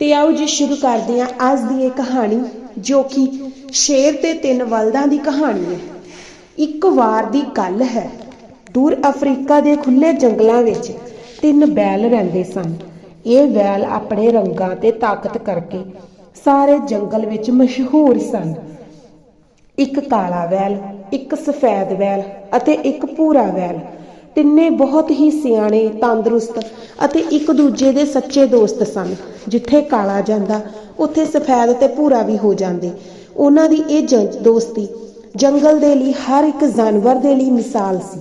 ਤੇ ਆਓ ਜੀ ਸ਼ੁਰੂ ਕਰਦੇ ਹਾਂ ਅੱਜ ਦੀ ਇਹ ਕਹਾਣੀ, ਜੋ ਕਿ ਸ਼ੇਰ ਤੇ ਤਿੰਨ ਵਲਦਾਂ ਦੀ ਕਹਾਣੀ ਹੈ। ਇੱਕ ਵਾਰ ਦੀ ਗੱਲ ਹੈ, ਦੂਰ ਅਫਰੀਕਾ ਦੇ ਖੁੱਲੇ ਜੰਗਲਾਂ ਵਿੱਚ ਤਿੰਨ ਬੈਲ ਰਹਿੰਦੇ ਸਨ। ਇਹ ਬੈਲ ਆਪਣੇ ਰੰਗਾਂ ਤੇ ਤਾਕਤ ਕਰਕੇ ਸਾਰੇ ਜੰਗਲ ਵਿੱਚ ਮਸ਼ਹੂਰ ਸਨ। ਇੱਕ ਕਾਲਾ ਵੈਲ, ਇੱਕ ਸਫੈਦ ਵੈਲ ਅਤੇ ਇੱਕ ਭੂਰਾ ਵੈਲ। ਤਿੰਨੇ ਬਹੁਤ ਹੀ ਸਿਆਣੇ, ਤੰਦਰੁਸਤ ਅਤੇ ਇੱਕ ਦੂਜੇ ਦੇ ਸੱਚੇ ਦੋਸਤ ਸਨ। ਜਿੱਥੇ ਕਾਲਾ ਜਾਂਦਾ, ਉੱਥੇ ਸਫੈਦ ਤੇ ਭੂਰਾ ਵੀ ਹੋ ਜਾਂਦੇ। ਉਹਨਾਂ ਦੀ ਇਹ ਦੋਸਤੀ ਜੰਗਲ ਦੇ ਲਈ ਹਰ ਇੱਕ ਜਾਨਵਰ ਦੇ ਲਈ ਮਿਸਾਲ ਸੀ।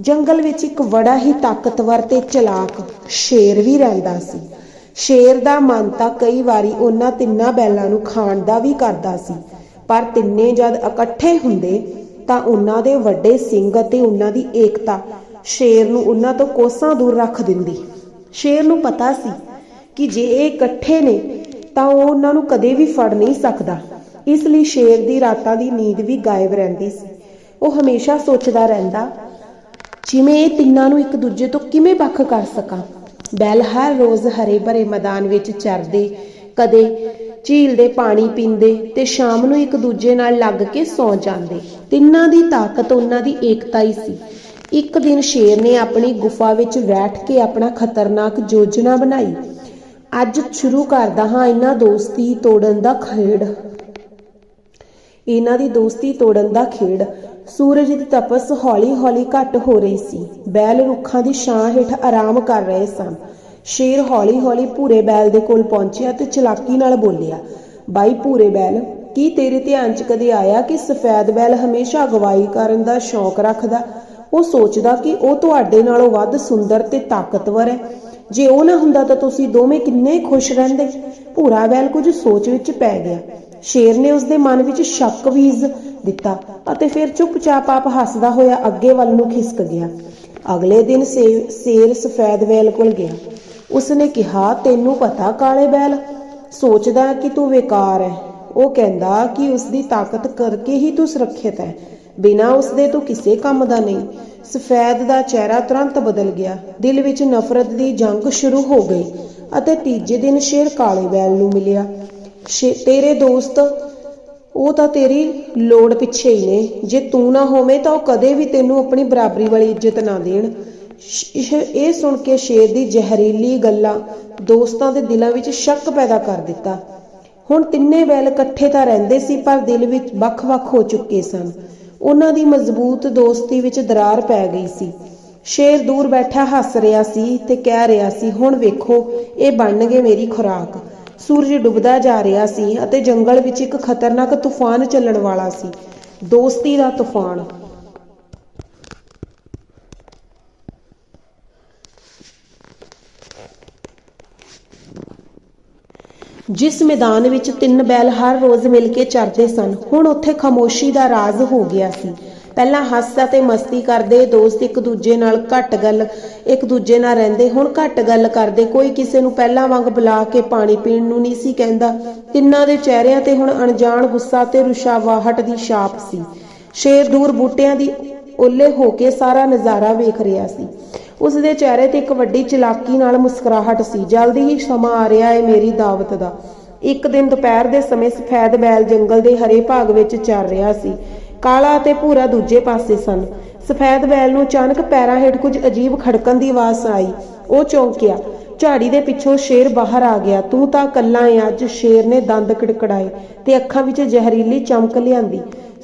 ਜੰਗਲ ਵਿੱਚ ਇੱਕ ਬੜਾ ਹੀ ਤਾਕਤਵਰ ਤੇ ਚਲਾਕ ਸ਼ੇਰ ਵੀ ਰਹਿੰਦਾ ਸੀ। ਸ਼ੇਰ ਦਾ ਮਨ ਤਾਂ ਕਈ ਵਾਰੀ ਉਹਨਾਂ ਤਿੰਨਾਂ ਬੈਲਾਂ ਨੂੰ ਖਾਣ ਦਾ ਵੀ ਕਰਦਾ ਸੀ। ਪਰ ਤਿੰਨੇ ਜਦ ਇਕੱਠੇ ਹੁੰਦੇ, ਤਾਂ ਉਹਨਾਂ ਦੇ ਵੱਡੇ ਸਿੰਘ ਅਤੇ ਉਹਨਾਂ ਦੀ ਏਕਤਾ ਸ਼ੇਰ ਨੂੰ ਉਹਨਾਂ ਤੋਂ ਕੋਸਾਂ ਦੂਰ ਰੱਖ ਦਿੰਦੀ। ਸ਼ੇਰ ਨੂੰ ਪਤਾ ਸੀ ਕਿ ਜੇ ਇਹ ਇਕੱਠੇ ਨੇ, ਤਾਂ ਉਹ ਉਹਨਾਂ ਨੂੰ ਕਦੇ ਵੀ ਫੜ ਨਹੀਂ ਸਕਦਾ। ਇਸ ਲਈ ਸ਼ੇਰ ਦੀ ਰਾਤਾਂ ਦੀ ਨੀਂਦ ਵੀ ਗਾਇਬ ਰਹਿੰਦੀ ਸੀ। ਉਹ ਹਮੇਸ਼ਾ ਸੋਚਦਾ ਰਹਿੰਦਾ, ਜਿਵੇਂ ਇਹ ਤਿੰਨਾਂ ਨੂੰ ਇੱਕ ਦੂਜੇ ਤੋਂ ਕਿਵੇਂ ਵੱਖ ਕਰ ਸਕਾਂ? ਬੈਲ ਹਰ ਰੋਜ਼ ਹਰੇ ਭਰੇ ਮੈਦਾਨ ਵਿੱਚ ਚਰਦੇ, ਕਦੇ ਝੀਲ ਦੇ ਪਾਣੀ ਪੀਂਦੇ ਤੇ ਸ਼ਾਮ ਨੂੰ ਇੱਕ ਦੂਜੇ ਨਾਲ ਲੱਗ ਕੇ ਸੌ ਜਾਂਦੇ। ਤਿੰਨਾਂ ਦੀ ਤਾਕਤ ਉਹਨਾਂ ਦੀ ਏਕਤਾ ਹੀ ਸੀ। ਇੱਕ ਦਿਨ ਸ਼ੇਰ ਨੇ ਆਪਣੀ ਗੁਫਾ ਵਿੱਚ ਬੈਠ ਕੇ ਆਪਣਾ ਖਤਰਨਾਕ ਯੋਜਨਾ ਬਣਾਈ। ਅੱਜ ਸ਼ੁਰੂ ਕਰਦਾ ਹਾਂ ਇਹਨਾਂ ਦੋਸਤੀ ਤੋੜਨ ਦਾ ਖੇਡ। ਇਹਨਾਂ ਦੀ ਦੋਸਤੀ ਤੋੜਨ ਦਾ ਖੇਡ। ਸੂਰਜ ਦੀ ਤਪਸ ਹੌਲੀ-ਹੌਲੀ ਘਟ ਹੋ ਰਹੀ ਸੀ। ਬੈਲ ਰੁੱਖਾਂ ਦੀ ਛਾਂ ਹੇਠ ਆਰਾਮ ਕਰ ਰਹੇ ਸਨ। ਸ਼ੇਰ ਹੌਲੀ-ਹੌਲੀ ਭੂਰੇ ਬੈਲ ਦੇ ਕੋਲ ਪਹੁੰਚਿਆ ਤੇ ਚਲਾਕੀ ਨਾਲ ਬੋਲਿਆ, ਬਾਈ ਭੂਰੇ ਬੈਲ, ਕੀ ਤੇਰੇ ਧਿਆਨ 'ਚ ਕਦੇ ਆਇਆ ਕਿ ਸਫੈਦ ਬੈਲ ਹਮੇਸ਼ਾ ਅਗਵਾਈ ਕਰਨ ਦਾ ਸ਼ੌਕ ਰੱਖਦਾ? ਉਹ ਸੋਚਦਾ ਕਿ ਉਹ ਤੁਹਾਡੇ ਨਾਲੋਂ ਵੱਧ ਸੁੰਦਰ ਤੇ ਤਾਕਤਵਰ ਹੈ। ਜੇ ਉਹ ਨਾ ਹੁੰਦਾ ਤਾਂ ਤੁਸੀਂ ਦੋਵੇਂ ਕਿੰਨੇ ਖੁਸ਼ ਰਹਿੰਦੇ। ਭੂਰਾ ਬੈਲ ਕੁਝ ਸੋਚ ਵਿੱਚ ਪੈ ਗਿਆ। ਸ਼ੇਰ ਨੇ ਉਸਦੇ ਮਨ ਵਿੱਚ ਸ਼ੱਕ ਵੀਜ਼ ਦਿੱਤਾ ਅਤੇ ਫਿਰ ਚੁੱਪਚਾਪ ਆਪ ਹੱਸਦਾ ਹੋਇਆ ਅੱਗੇ ਵੱਲ ਨੂੰ ਖਿਸਕ ਗਿਆ। ਅਗਲੇ ਦਿਨ ਸੇ- ਸ਼ੇਰ ਸਫੈਦ ਬੈਲ ਕੋਲ ਗਿਆ। ਉਸਨੇ ਕਿਹਾ, ਤੈਨੂੰ ਪਤਾ ਕਾਲੇ ਬੈਲ ਸੋਚਦਾ ਕਿ ਤੂੰ ਬੇਕਾਰ ਹੈ। ਉਹ ਕਹਿੰਦਾ ਕਿ ਉਸਦੀ ਤਾਕਤ ਕਰਕੇ ਹੀ ਤੂੰ ਸੁਰੱਖਿਅਤ ਹੈ। ਬਿਨਾਂ ਉਸਦੇ ਤੂੰ ਕਿਸੇ ਕੰਮ ਦਾ ਨਹੀਂ। ਸਫੈਦ ਦਾ ਚਿਹਰਾ ਤੁਰੰਤ ਬਦਲ ਗਿਆ। ਦਿਲ ਵਿੱਚ ਨਫ਼ਰਤ ਦੀ ਜੰਗ ਸ਼ੁਰੂ ਹੋ ਗਈ ਅਤੇ ਤੀਜੇ ਦਿਨ ਸ਼ੇਰ ਕਾਲੇ ਬੈਲ ਨੂੰ ਮਿਲਿਆ। ਤੇਰੇ ਦੋਸਤ, ਉਹ ਤਾਂ ਤੇਰੀ ਲੋੜ ਪਿੱਛੇ ਹੀ ਨੇ। ਜੇ ਤੂੰ ਨਾ ਹੋਵੇਂ ਤਾਂ ਉਹ ਕਦੇ ਵੀ ਤੈਨੂੰ ਆਪਣੀ ਬਰਾਬਰੀ ਵਾਲੀ ਇੱਜ਼ਤ ਨਾ ਦੇਣ। ਇਹ ਸੁਣ ਕੇ ਸ਼ੇਰ ਦੀ ਜ਼ਹਿਰੀਲੀ ਗੱਲਾਂ ਦੋਸਤਾਂ ਦੇ ਦਿਲਾਂ ਵਿੱਚ ਸ਼ੱਕ ਪੈਦਾ ਕਰ ਦਿੱਤਾ। ਹੁਣ ਤਿੰਨੇ ਬੈਲ ਇਕੱਠੇ ਤਾਂ ਰਹਿੰਦੇ ਸੀ, ਪਰ ਦਿਲ ਵਿੱਚ ਵੱਖ-ਵੱਖ ਹੋ ਚੁੱਕੇ ਸਨ। ਉਹਨਾਂ ਦੀ ਮਜ਼ਬੂਤ ਦੋਸਤੀ ਵਿੱਚ ਦਰਾਰ ਪੈ ਗਈ ਸੀ। ਸ਼ੇਰ ਦੂਰ ਬੈਠਾ ਹੱਸ ਰਿਹਾ ਸੀ ਤੇ ਕਹਿ ਰਿਹਾ ਸੀ, ਹੁਣ ਵੇਖੋ, ਇਹ ਬਣਨਗੇ ਮੇਰੀ ਖੁਰਾਕ। ਸੂਰਜ ਡੁੱਬਦਾ ਜਾ ਰਿਹਾ ਸੀ ਅਤੇ ਜੰਗਲ ਵਿੱਚ ਇੱਕ ਖਤਰਨਾਕ ਤੂਫਾਨ ਚੱਲਣ ਵਾਲਾ ਸੀ। ਦੋਸਤੀ ਦਾ ਤੂਫਾਨ। ਜਿਸ ਮੈਦਾਨ ਵਿੱਚ ਤਿੰਨ ਬੈਲ ਹਰ ਰੋਜ਼ ਮਿਲ ਕੇ ਚਰਦੇ ਸਨ, ਹੁਣ ਉੱਥੇ ਖਾਮੋਸ਼ੀ ਦਾ ਰਾਜ਼ ਹੋ ਗਿਆ ਸੀ। ਪਹਿਲਾਂ ਹੱਸ ਅਤੇ ਮਸਤੀ ਕਰਦੇ ਦੋਸਤ ਇੱਕ ਦੂਜੇ ਨਾਲ ਘੱਟ ਗੱਲ, ਇੱਕ ਦੂਜੇ ਨਾਲ ਰਹਿੰਦੇ, ਹੁਣ ਘੱਟ ਗੱਲ ਕਰਦੇ, ਕੋਈ ਕਿਸੇ ਨੂੰ ਪਹਿਲਾਂ ਵਾਂਗ ਬੁਲਾ ਕੇ ਪਾਣੀ ਪੀਣ ਨੂੰ ਨਹੀਂ ਸੀ ਕਹਿੰਦਾ। ਤਿੰਨਾਂ ਦੇ ਚਿਹਰਿਆਂ ਤੇ ਹੁਣ ਅਣਜਾਣ ਗੁੱਸਾ ਤੇ ਰੁਸ਼ਾਵਾਹਟ ਦੀ ਛਾਪ ਸੀ। ਸ਼ੇਰ ਦੂਰ ਬੂਟਿਆਂ ਦੀ ਓਲੇ ਹੋ ਕੇ ਸਾਰਾ ਨਜ਼ਾਰਾ ਵੇਖ ਰਿਹਾ ਸੀ। ਉਸ ਦੇ ਚਿਹਰੇ ਤੇ ਇੱਕ ਵੱਡੀ ਚਲਾਕੀ ਨਾਲ ਮੁਸਕਰਾਹਟ ਸੀ। ਜਲਦੀ ਹੀ ਸਮਾਂ ਆ ਰਿਹਾ ਹੈ ਮੇਰੀ ਦਾਵਤ ਦਾ। ਇੱਕ ਦਿਨ ਦੁਪਹਿਰ ਦੇ ਸਮੇਂ ਸਫੈਦ ਬੈਲ ਜੰਗਲ ਦੇ ਹਰੇ ਭਾਗ ਵਿੱਚ ਚੱਲ ਰਿਹਾ ਸੀ। ਕਾਲਾ ਅਤੇ ਭੂਰਾ ਦੂਜੇ ਪਾਸੇ ਸਨ। ਸਫੈਦ ਬੈਲ ਨੂੰ ਅਚਾਨਕ ਪੈਰਾਂ ਹੇਠ ਕੁਝ ਅਜੀਬ ਖੜਕਣ ਦੀ ਆਵਾਜ਼ ਆਈ। ਉਹ ਚੌਂਕਿਆ। ਝਾੜੀ ਦੇ ਪਿੱਛੋਂ ਸ਼ੇਰ ਬਾਹਰ ਆ ਗਿਆ। ਤੂੰ ਤਾਂ ਕੱਲਾ ਏ, ਅੱਜ ਸ਼ੇਰ ਨੇ ਦੰਦ ਕੜਕੜਾਏ ਤੇ ਅੱਖਾਂ ਵਿੱਚ ਜ਼ਹਿਰੀਲੀ ਚਮਕ ਲਿਆਂਦੀ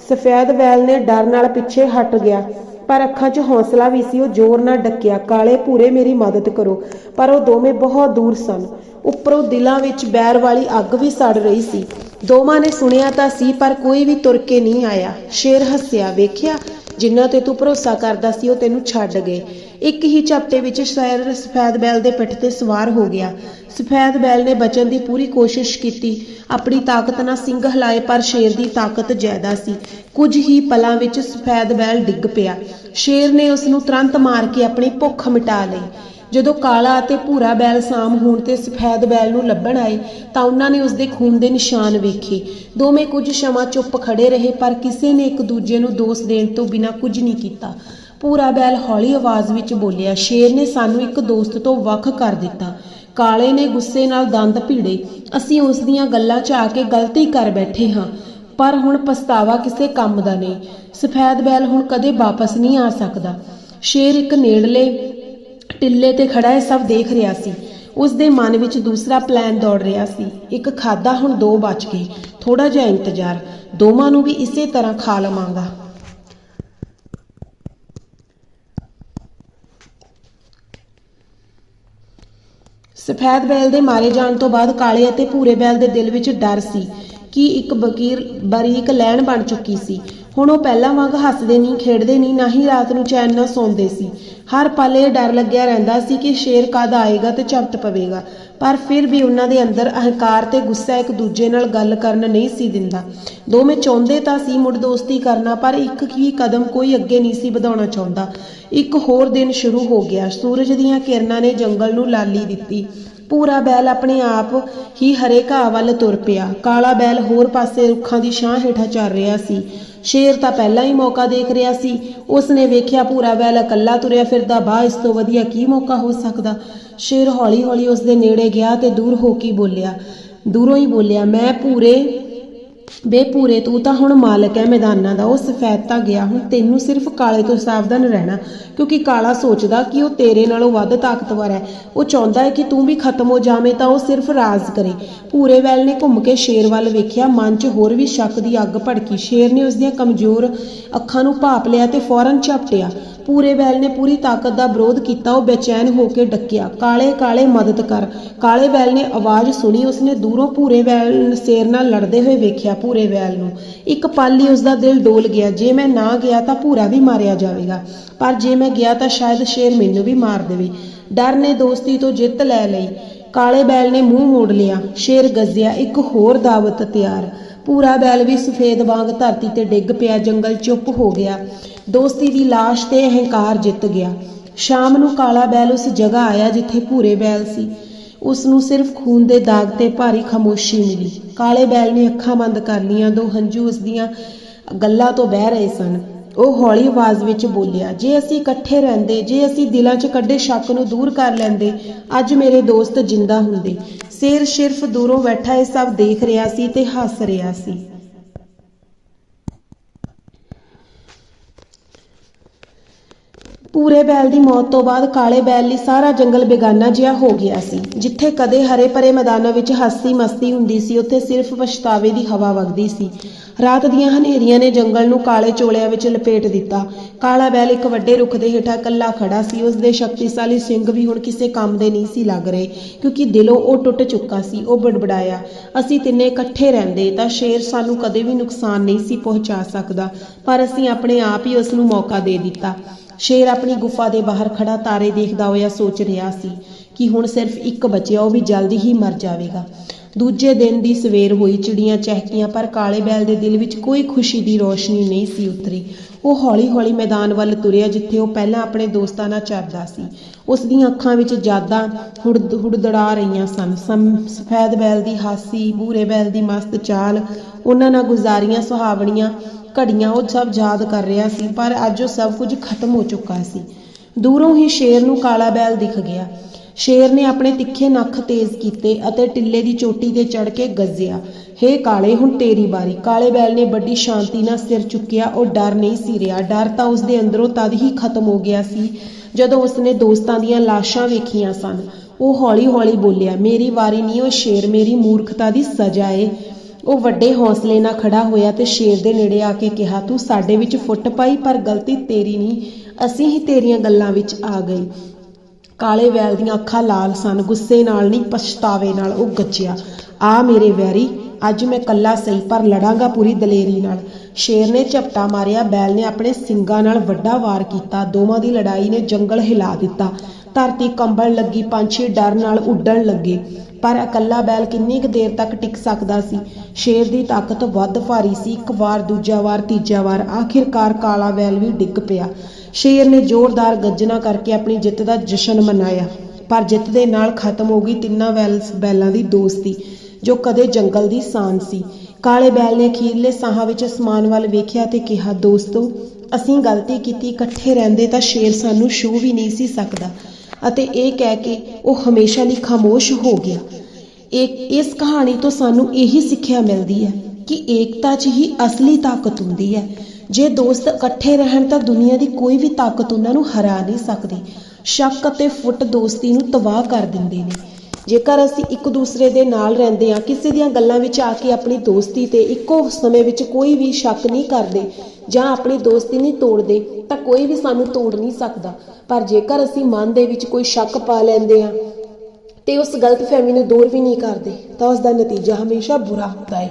ਸਫੈਦ ਬੈਲ ਨੇ ਡਰ ਨਾਲ ਪਿੱਛੇ ਹਟ ਗਿਆ। ਪਰ ਅੱਖਾਂ 'ਚ ਹੌਸਲਾ ਵੀ ਸੀ, ਉਹ ਜ਼ੋਰ ਨਾਲ ਡੱਕਿਆ, ਕਾਲੇ ਭੂਰੇ, ਮੇਰੀ ਮਦਦ ਕਰੋ। ਪਰ ਉਹ ਦੋਵੇਂ ਬਹੁਤ ਦੂਰ ਸਨ। ਉੱਪਰੋਂ ਦਿਲਾਂ ਵਿੱਚ ਬੈਰ ਵਾਲੀ ਅੱਗ ਵੀ ਸੜ ਰਹੀ ਸੀ। ਦੋਵਾਂ ਨੇ ਸੁਣਿਆ ਤਾਂ ਸੀ, ਪਰ ਕੋਈ ਵੀ ਤੁਰ ਕੇ ਨਹੀਂ ਆਇਆ। ਸ਼ੇਰ ਹੱਸਿਆ, ਵੇਖਿਆ ਜਿਨ੍ਹਾਂ ਤੇ ਤੂੰ ਭਰੋਸਾ ਕਰਦਾ ਸੀ ਉਹ ਤੈਨੂੰ ਛੱਡ ਗਏ। ਇੱਕ ਹੀ ਝਪਟੇ ਵਿੱਚ ਸ਼ਾਇਰ ਸਫੈਦ ਬੈਲ ਦੇ ਪਿੱਠ ਤੇ ਸਵਾਰ ਹੋ ਗਿਆ। ਸਫੈਦ ਬੈਲ ਨੇ ਬਚਣ ਦੀ ਪੂਰੀ ਕੋਸ਼ਿਸ਼ ਕੀਤੀ। ਆਪਣੀ ਤਾਕਤ ਨਾਲ ਸਿੰਘ ਹਿਲਾਏ, ਪਰ ਸ਼ੇਰ ਦੀ ਤਾਕਤ ਜ਼ਿਆਦਾ ਸੀ। ਕੁਝ ਹੀ ਪਲਾਂ ਵਿੱਚ ਸਫੈਦ ਬੈਲ ਡਿੱਗ ਪਿਆ। ਸ਼ੇਰ ਨੇ ਉਸ ਨੂੰ ਤੁਰੰਤ ਮਾਰ ਕੇ ਆਪਣੀ ਭੁੱਖ ਮਿਟਾ ਲਈ। ਜਦੋਂ ਕਾਲਾ ਅਤੇ ਭੂਰਾ ਬੈਲ ਸਾਮ ਹੋਣ ਤੇ ਸਫੈਦ ਬੈਲ ਨੂੰ ਲੱਭਣ ਆਏ, ਤਾਂ ਉਹਨਾਂ ਨੇ ਉਸ ਦੇ ਖੂਨ ਦੇ ਨਿਸ਼ਾਨ ਵੇਖੇ। ਦੋਵੇਂ ਕੁਝ ਸਮਾਂ ਚੁੱਪ ਖੜੇ ਰਹੇ, ਪਰ ਕਿਸੇ ਨੇ ਇੱਕ ਦੂਜੇ ਨੂੰ ਦੋਸ਼ ਦੇਣ ਤੋਂ ਬਿਨਾਂ ਕੁਝ ਨਹੀਂ ਕੀਤਾ। ਭੂਰਾ ਬੈਲ ਹੌਲੀ ਆਵਾਜ਼ ਵਿੱਚ ਬੋਲਿਆ, ਸ਼ੇਰ ਨੇ ਸਾਨੂੰ ਇੱਕ ਦੋਸਤ ਤੋਂ ਵੱਖ ਕਰ ਦਿੱਤਾ। ਕਾਲੇ ਨੇ ਗੁੱਸੇ ਨਾਲ ਦੰਦ ਭੀੜੇ। ਅਸੀਂ ਉਸ ਦੀਆਂ ਗੱਲਾਂ 'ਚ ਆ ਕੇ ਗਲਤੀ ਕਰ ਬੈਠੇ ਹਾਂ, ਪਰ ਹੁਣ ਪਛਤਾਵਾ ਕਿਸੇ ਕੰਮ ਦਾ ਨਹੀਂ। ਸਫੈਦ ਬੈਲ ਹੁਣ ਕਦੇ ਵਾਪਸ ਨਹੀਂ ਆ ਸਕਦਾ। ਸ਼ੇਰ ਇੱਕ ਨੇੜਲੇ ਟਿੱਲੇ ਤੇ ਖੜਾ ਇਹ ਸਭ ਦੇਖ ਰਿਹਾ ਸੀ। ਉਸ ਦੇ ਮਨ ਵਿੱਚ ਦੂਸਰਾ ਪਲਾਨ ਦੌੜ ਰਿਹਾ ਸੀ। ਇੱਕ ਖਾਦਾ ਹੁਣ ਦੋ ਬਚ ਗਏ। ਥੋੜਾ ਜਿਹਾ ਇੰਤਜ਼ਾਰ। ਦੋਵਾਂ ਨੂੰ ਵੀ ਇਸੇ ਤਰ੍ਹਾਂ ਖਾ ਲਵਾਂਗਾ। ਸਫੈਦ ਬੈਲ ਦੇ ਮਾਰੇ ਜਾਣ ਤੋਂ ਬਾਅਦ ਕਾਲੇ ਅਤੇ ਭੂਰੇ ਬੈਲ ਦੇ ਦਿਲ ਵਿੱਚ ਡਰ ਸੀ ਕਿ ਇੱਕ ਬਕੀਰ ਬਰੀਕ ਲੈਣ ਬਣ ਚੁੱਕੀ ਸੀ। ਹੁਣ ਉਹ ਪਹਿਲਾਂ ਵਾਂਗ ਹੱਸਦੇ ਨਹੀਂ, ਖੇਡਦੇ ਨਹੀਂ, ਨਾ ਹੀ ਰਾਤ ਨੂੰ ਚੈਨ ਨਾਲ ਸੌਂਦੇ ਸੀ। ਹਰ ਪਲ ਇਹ ਡਰ ਲੱਗਿਆ ਰਹਿੰਦਾ ਸੀ ਕਿ ਸ਼ੇਰ ਕਦ ਆਏਗਾ ਤੇ ਝਪਟ ਪਵੇਗਾ, ਪਰ ਫਿਰ ਵੀ ਉਹਨਾਂ ਦੇ ਅੰਦਰ ਅਹੰਕਾਰ ਤੇ ਗੁੱਸਾ ਇੱਕ ਦੂਜੇ ਨਾਲ ਗੱਲ ਕਰਨ ਨਹੀਂ ਸੀ ਦਿੰਦਾ। ਦੋਵੇਂ ਚਾਹੁੰਦੇ ਤਾਂ ਸੀ ਮੁੜ ਦੋਸਤੀ ਕਰਨਾ, ਪਰ ਇੱਕ ਹੀ ਕਦਮ ਕੋਈ ਅੱਗੇ ਨਹੀਂ ਸੀ ਵਧਾਉਣਾ ਚਾਹੁੰਦਾ। ਇੱਕ ਹੋਰ ਦਿਨ ਸ਼ੁਰੂ ਹੋ ਗਿਆ। ਸੂਰਜ ਦੀਆਂ ਕਿਰਨਾਂ ਨੇ ਜੰਗਲ ਨੂੰ ਲਾਲੀ ਦਿੱਤੀ। ਪੂਰਾ ਬੈਲ ਆਪਣੇ ਆਪ ਹੀ ਹਰੇ ਘਾਹ ਵੱਲ ਤੁਰ ਪਿਆ। ਕਾਲਾ ਬੈਲ ਹੋਰ ਪਾਸੇ ਰੁੱਖਾਂ ਦੀ ਛਾਂ ਹੇਠਾਂ ਚੱਲ ਰਿਹਾ ਸੀ। ਸ਼ੇਰ ਤਾਂ ਪਹਿਲਾਂ ਹੀ ਮੌਕਾ ਦੇਖ ਰਿਹਾ ਸੀ। ਉਸ ਨੇ ਵੇਖਿਆ ਪੂਰਾ ਬੈਲ ਇਕੱਲਾ ਤੁਰਿਆ ਫਿਰਦਾ। ਬਾ, ਇਸ ਤੋਂ ਵਧੀਆ ਕੀ ਮੌਕਾ ਹੋ ਸਕਦਾ? ਸ਼ੇਰ ਹੌਲੀ-ਹੌਲੀ ਉਸ ਦੇ ਨੇੜੇ ਗਿਆ ਤੇ ਦੂਰ ਹੋ ਕੇ ਬੋਲਿਆ, ਦੂਰੋਂ ਹੀ ਬੋਲਿਆ, ਮੈਂ ਪੂਰੇ ਬੇ ਪੂਰੇ ਤੂੰ ਤਾਂ ਹੁਣ ਮਾਲਕ ਹੈ ਮੈਦਾਨਾਂ ਦਾ, ਉਹ ਸਫੈਦ ਤਾਂ ਗਿਆ ਹੁਣ, ਤੈਨੂੰ ਸਿਰਫ ਕਾਲੇ ਤੋਂ ਸਾਵਧਾਨ ਰਹਿਣਾ, ਕਿਉਂਕਿ ਕਾਲਾ ਸੋਚਦਾ ਕਿ ਉਹ ਤੇਰੇ ਨਾਲੋਂ ਵੱਧ ਤਾਕਤਵਰ ਹੈ ਉਹ ਚਾਹੁੰਦਾ ਹੈ ਕਿ ਤੂੰ ਵੀ ਖਤਮ ਹੋ ਜਾਵੇਂ ਤਾਂ ਉਹ ਸਿਰਫ ਰਾਜ਼ ਕਰੇ। ਪੂਰੇ ਵੈਲ ਨੇ ਘੁੰਮ ਕੇ ਸ਼ੇਰ ਵੱਲ ਵੇਖਿਆ, ਮਨ 'ਚ ਹੋਰ ਵੀ ਸ਼ੱਕ ਦੀ ਅੱਗ ਭੜਕੀ। ਸ਼ੇਰ ਨੇ ਉਸ ਦੀਆਂ ਕਮਜ਼ੋਰ ਅੱਖਾਂ ਨੂੰ ਭਾਪ ਲਿਆ ਤੇ ਫੌਰਨ ਝਪਟਿਆ। ਪੂਰੇ ਬੈਲ ਨੇ ਪੂਰੀ ਤਾਕਤ ਦਾ ਵਿਰੋਧ ਕੀਤਾ, ਉਹ ਬੇਚੈਨ ਹੋ ਕੇ ਡੱਕਿਆ। ਕਾਲੇ ਕਾਲੇ ਮਦਦ ਕਰ। ਕਾਲੇ ਬੈਲ ਨੇ ਆਵਾਜ਼ ਸੁਣੀ, ਉਸਨੇ ਦੂਰੋਂ ਪੂਰੇ ਬੈਲ ਸ਼ੇਰ ਨਾਲ ਲੜਦੇ ਹੋਏ ਵੇਖਿਆ ਪੂਰੇ ਬੈਲ ਨੂੰ। ਇੱਕ ਪਲ ਹੀ ਉਸਦਾ ਦਿਲ ਡੋਲ ਗਿਆ, ਜੇ ਮੈਂ ਨਾ ਗਿਆ ਤਾਂ ਪੂਰਾ ਵੀ ਮਾਰਿਆ ਜਾਵੇਗਾ, ਪਰ ਜੇ ਮੈਂ ਗਿਆ ਤਾਂ ਸ਼ਾਇਦ ਸ਼ੇਰ ਮੈਨੂੰ ਵੀ ਮਾਰ ਦੇਵੇ। ਡਰ ਨੇ ਦੋਸਤੀ ਤੋਂ ਜਿੱਤ ਲੈ ਲਈ। ਕਾਲੇ ਬੈਲ ਨੇ ਮੂੰਹ ਮੋੜ ਲਿਆ, ਸ਼ੇਰ ਗੱਜਿਆ, ਇੱਕ ਹੋਰ ਦਾਵਤ ਤਿਆਰ। ਪੂਰਾ ਬੈਲ ਵੀ ਸਫੇਦ ਵਾਂਗ ਧਰਤੀ ਤੇ ਡਿੱਗ ਪਿਆ, ਜੰਗਲ ਚੁੱਪ ਹੋ ਗਿਆ। ਦੋਸਤੀ ਦੀ ਲਾਸ਼ ਤੇ ਅਹੰਕਾਰ ਜਿੱਤ ਗਿਆ। ਸ਼ਾਮ ਨੂੰ ਕਾਲਾ ਬੈਲ ਉਸ ਜਗ੍ਹਾ ਆਇਆ ਜਿੱਥੇ ਭੂਰੇ ਬੈਲ ਸੀ। ਉਸ ਨੂੰ ਸਿਰਫ ਖੂਨ ਦੇ ਦਾਗ ਤੇ ਭਾਰੀ ਖਾਮੋਸ਼ੀ ਮਿਲੀ। ਕਾਲੇ ਬੈਲ ਨੇ ਅੱਖਾਂ ਬੰਦ ਕਰ ਲੀਆਂ ਦੋ ਹੰਝੂ ਉਸ ਦੀਆਂ ਗੱਲਾਂ ਤੋਂ ਬਹਿ ਰਹੇ ਸਨ। ਉਹ ਹੌਲੀ ਆਵਾਜ਼ ਵਿੱਚ ਬੋਲਿਆ, ਜੇ ਅਸੀਂ ਇਕੱਠੇ ਰਹਿੰਦੇ, ਜੇ ਅਸੀਂ ਦਿਲਾਂ 'ਚ ਕੱਢੇ ਸ਼ੱਕ ਨੂੰ ਦੂਰ ਕਰ ਲੈਂਦੇ, ਅੱਜ ਮੇਰੇ ਦੋਸਤ ਜਿੰਦਾ ਹੁੰਦੇ। ਸ਼ੇਰ ਸਿਰਫ ਦੂਰੋਂ ਬੈਠਾ ਇਹ ਸਭ ਦੇਖ ਰਿਹਾ ਸੀ ਤੇ ਹੱਸ ਰਿਹਾ ਸੀ। ਪੂਰੇ ਬੈਲ ਦੀ ਮੌਤ ਤੋਂ ਬਾਅਦ ਕਾਲੇ ਬੈਲ ਲਈ ਸਾਰਾ ਜੰਗਲ ਬੇਗਾਨਾ ਜਿਹਾ ਹੋ ਗਿਆ ਸੀ। ਜਿੱਥੇ ਕਦੇ ਹਰੇ ਭਰੇ ਮੈਦਾਨਾਂ ਵਿੱਚ ਹਾਸੀ ਮਸਤੀ ਹੁੰਦੀ ਸੀ, ਉੱਥੇ ਸਿਰਫ ਪਛਤਾਵੇ ਦੀ ਹਵਾ ਵਗਦੀ ਸੀ। ਰਾਤ ਦੀਆਂ ਹਨੇਰੀਆਂ ਨੇ ਜੰਗਲ ਨੂੰ ਕਾਲੇ ਚੋਲਿਆਂ ਵਿੱਚ ਲਪੇਟ ਦਿੱਤਾ। ਕਾਲਾ ਬੈਲ ਇੱਕ ਵੱਡੇ ਰੁੱਖ ਦੇ ਹੇਠਾਂ ਇਕੱਲਾ ਖੜਾ ਸੀ। ਉਸ ਦੇ ਸ਼ਕਤੀਸ਼ਾਲੀ ਸਿੰਘ ਵੀ ਹੁਣ ਕਿਸੇ ਕੰਮ ਦੇ ਨਹੀਂ ਸੀ ਲੱਗ ਰਹੇ, ਕਿਉਂਕਿ ਦਿਲੋਂ ਉਹ ਟੁੱਟ ਚੁੱਕਾ ਸੀ, ਉਹ ਬੜਬੜਾਇਆ। ਅਸੀਂ ਤਿੰਨੇ ਇਕੱਠੇ ਰਹਿੰਦੇ ਤਾਂ ਸ਼ੇਰ ਸਾਨੂੰ ਕਦੇ ਵੀ ਨੁਕਸਾਨ ਨਹੀਂ ਸੀ ਪਹੁੰਚਾ ਸਕਦਾ, ਪਰ ਅਸੀਂ ਆਪਣੇ ਆਪ ਹੀ ਉਸ ਨੂੰ ਮੌਕਾ ਦੇ ਦਿੱਤਾ। ਸ਼ੇਰ ਆਪਣੀ ਗੁਫਾ ਦੇ ਬਾਹਰ ਖੜਾ ਤਾਰੇ ਦੇਖਦਾ ਹੋਇਆ ਸੋਚ ਰਿਹਾ ਸੀ ਕਿ ਹੁਣ ਸਿਰਫ ਇੱਕ ਬਚਿਆ ਉਹ ਵੀ ਜਲਦੀ ਹੀ ਮਰ ਜਾਵੇਗਾ। ਦੂਜੇ ਦਿਨ ਦੀ ਸਵੇਰ ਹੋਈ, ਚਿੜੀਆਂ ਚਹਿਕੀਆਂ ਪਰ ਕਾਲੇ ਬੈਲ ਦੇ ਦਿਲ ਵਿੱਚ ਕੋਈ ਖੁਸ਼ੀ ਦੀ ਰੋਸ਼ਨੀ ਨਹੀਂ ਸੀ ਉਤਰੀ। ਉਹ ਹੌਲੀ-ਹੌਲੀ ਮੈਦਾਨ ਵੱਲ ਤੁਰਿਆ ਜਿੱਥੇ ਉਹ ਪਹਿਲਾਂ ਆਪਣੇ ਦੋਸਤਾਂ ਨਾਲ ਚਰਦਾ ਸੀ। ਉਸ ਦੀਆਂ ਅੱਖਾਂ ਵਿੱਚ ਜਾਦਾਂ ਹੁੜ ਹੁੜਦੜਾ ਰਹੀਆਂ ਸਨ। ਸਮ- ਸਫੈਦ ਬੈਲ ਦੀ ਹਾਸੀ ਬੂਰੇ ਬੈਲ ਦੀ ਮਸਤ ਚਾਲ, ਉਹਨਾਂ ਨਾਲ ਗੁਜ਼ਾਰੀਆਂ, ਸੁਹਾਵਣੀਆਂ, ਘੜੀਆਂ, ਉਹ ਸਭ ਯਾਦ ਕਰ ਰਿਹਾ ਸੀ, ਪਰ ਅੱਜ ਉਹ ਸਭ ਕੁਝ ਖਤਮ ਹੋ ਚੁੱਕਾ ਸੀ। ਦੂਰੋਂ ਹੀ ਸ਼ੇਰ ਨੂੰ ਕਾਲਾ ਬੈਲ ਦਿਖ ਗਿਆ। ਸ਼ੇਰ ਨੇ ਆਪਣੇ ਤਿੱਖੇ ਨੱਖ ਤੇਜ਼ ਕੀਤੇ ਅਤੇ ਟਿੱਲੇ ਦੀ ਚੋਟੀ ਤੇ ਚੜ ਕੇ ਗੱਜਿਆ, ਹੇ ਕਾਲੇ, ਹੁਣ ਤੇਰੀ ਵਾਰੀ। ਕਾਲੇ ਬੈਲ ਨੇ ਵੱਡੀ ਸ਼ਾਂਤੀ ਨਾਲ ਸਿਰ ਚੁੱਕਿਆ, ਉਹ ਡਰ ਨਹੀਂ ਸੀ ਰਿਹਾ। ਡਰ ਤਾਂ ਉਸ ਦੇ ਅੰਦਰੋਂ ਤਦ ਹੀ ਖਤਮ ਹੋ ਗਿਆ ਸੀ, ਜਦੋਂ ਉਸਨੇ ਦੋਸਤਾਂ ਦੀਆਂ ਲਾਸ਼ਾਂ ਵੇਖੀਆਂ ਸਨ। ਉਹ ਹੌਲੀ-ਹੌਲੀ ਬੋਲਿਆ, ਮੇਰੀ ਵਾਰੀ ਨਹੀਂ ਉਹ ਸ਼ੇਰ, ਮੇਰੀ ਮੂਰਖਤਾ ਦੀ ਸਜ਼ਾ ਏ। ਉਹ ਵੱਡੇ ਹੌਸਲੇ ਨਾਲ ਖੜਾ ਹੋਇਆ ਤੇ ਸ਼ੇਰ ਦੇ ਨੇੜੇ ਆ ਕੇ ਕਿਹਾ, ਤੂੰ ਸਾਡੇ ਵਿੱਚ ਫੁੱਟ ਪਾਈ, ਪਰ ਗਲਤੀ ਤੇਰੀ ਨਹੀਂ। ਅਸੀਂ ਹੀ ਤੇਰੀਆਂ ਗੱਲਾਂ ਵਿੱਚ ਆ ਗਏ। ਕਾਲੇ ਵੈਲ ਦੀਆਂ ਅੱਖਾਂ ਲਾਲ ਸਨ, ਗੁੱਸੇ ਨਾਲ ਨਹੀਂ, ਪਛਤਾਵੇ ਨਾਲ ਉਹ ਗੱਜਿਆ, ਆ ਮੇਰੇ ਵੈਰੀ ਅੱਜ ਮੈਂ ਕੱਲਾ ਸਹੀ, ਪਰ ਲੜਾਂਗਾ ਪੂਰੀ ਦਲੇਰੀ ਨਾਲ। ਸ਼ੇਰ ਨੇ ਝਪਟਾ ਮਾਰਿਆ, ਬੈਲ ਨੇ ਆਪਣੇ ਸਿੰਗਾਂ ਨਾਲ ਵੱਡਾ ਵਾਰ ਕੀਤਾ। ਦੋਵਾਂ ਦੀ ਲੜਾਈ ਨੇ ਜੰਗਲ ਹਿਲਾ ਦਿੱਤਾ। ਧਰਤੀ ਕੰਬਣ ਲੱਗੀ, ਪੰਛੀ ਡਰ ਨਾਲ ਉੱਡਣ ਲੱਗੇ। ਪਰ ਇਕੱਲਾ ਬੈਲ ਕਿੰਨੀ ਕੁ ਦੇਰ ਤੱਕ ਟਿਕ ਸਕਦਾ ਸੀ? ਸ਼ੇਰ ਦੀ ਤਾਕਤ ਵੱਧ ਭਾਰੀ ਸੀ। ਇੱਕ ਵਾਰ, ਦੂਜਾ ਵਾਰ, ਤੀਜਾ ਵਾਰ, ਆਖਿਰਕਾਰ ਕਾਲਾ ਬੈਲ ਵੀ ਡਿੱਗ ਪਿਆ। ਸ਼ੇਰ ਨੇ ਜ਼ੋਰਦਾਰ ਗੱਜਣਾ ਕਰਕੇ ਆਪਣੀ ਜਿੱਤ ਦਾ ਜਸ਼ਨ ਮਨਾਇਆ। ਪਰ ਜਿੱਤ ਦੇ ਨਾਲ ਖਤਮ ਹੋ ਗਈ ਤਿੰਨਾਂ ਵੈਲਸ ਬੈਲਾਂ ਦੀ ਦੋਸਤੀ। ਜੋ ਕਦੇ ਜੰਗਲ ਦੀ ਸ਼ਾਨ ਸੀ। ਕਾਲੇ ਬੈਲ ਨੇ ਅਖੀਰਲੇ ਸਾਹਾਂ ਵਿੱਚ ਅਸਮਾਨ ਵੱਲ ਵੇਖਿਆ ਤੇ ਕਿਹਾ, ਦੋਸਤੋ, ਅਸੀਂ ਗਲਤੀ ਕੀਤੀ, ਇਕੱਠੇ ਰਹਿੰਦੇ ਤਾਂ ਸ਼ੇਰ ਸਾਨੂੰ ਛੂਹ ਵੀ ਨਹੀਂ ਸੀ ਸਕਦਾ। ਅਤੇ ਇਹ ਕਹਿ ਕੇ ਉਹ ਹਮੇਸ਼ਾ ਲਈ ਖਾਮੋਸ਼ ਹੋ ਗਿਆ। ਇੱਕ ਇਸ ਕਹਾਣੀ ਤੋਂ ਸਾਨੂੰ ਇਹੀ ਸਿੱਖਿਆ ਮਿਲਦੀ ਹੈ ਕਿ ਏਕਤਾ 'ਚ ਹੀ ਅਸਲੀ ਤਾਕਤ ਹੁੰਦੀ ਹੈ। ਜੇ ਦੋਸਤ ਇਕੱਠੇ ਰਹਿਣ ਤਾਂ ਦੁਨੀਆ ਦੀ ਕੋਈ ਵੀ ਤਾਕਤ ਉਹਨਾਂ ਨੂੰ ਹਰਾ ਨਹੀਂ ਸਕਦੀ। ਸ਼ੱਕ ਅਤੇ ਫੁੱਟ ਦੋਸਤੀ ਨੂੰ ਤਬਾਹ ਕਰ ਦਿੰਦੇ ਨੇ। ਜੇਕਰ ਅਸੀਂ ਇੱਕ ਦੂਸਰੇ ਦੇ ਨਾਲ ਰਹਿੰਦੇ ਹਾਂ, ਕਿਸੇ ਦੀਆਂ ਗੱਲਾਂ ਵਿੱਚ ਆ ਕੇ ਆਪਣੀ ਦੋਸਤੀ ਤੇ ਇੱਕੋ ਸਮੇਂ ਵਿੱਚ ਕੋਈ ਵੀ ਸ਼ੱਕ ਨਹੀਂ ਕਰਦੇ ਜਾਂ ਆਪਣੀ ਦੋਸਤੀ ਨਹੀਂ ਤੋੜਦੇ, ਤਾਂ ਕੋਈ ਵੀ ਸਾਨੂੰ ਤੋੜ ਨਹੀਂ ਸਕਦਾ। ਪਰ ਜੇਕਰ ਅਸੀਂ ਮਨ ਦੇ ਵਿੱਚ ਕੋਈ ਸ਼ੱਕ ਪਾ ਲੈਂਦੇ ਹਾਂ ਤੇ ਉਸ ਗਲਤਫਹਿਮੀ ਨੂੰ ਦੂਰ ਵੀ ਨਹੀਂ ਕਰਦੇ, ਤਾਂ ਉਸ ਦਾ ਨਤੀਜਾ ਹਮੇਸ਼ਾ ਬੁਰਾ ਹੁੰਦਾ ਹੈ।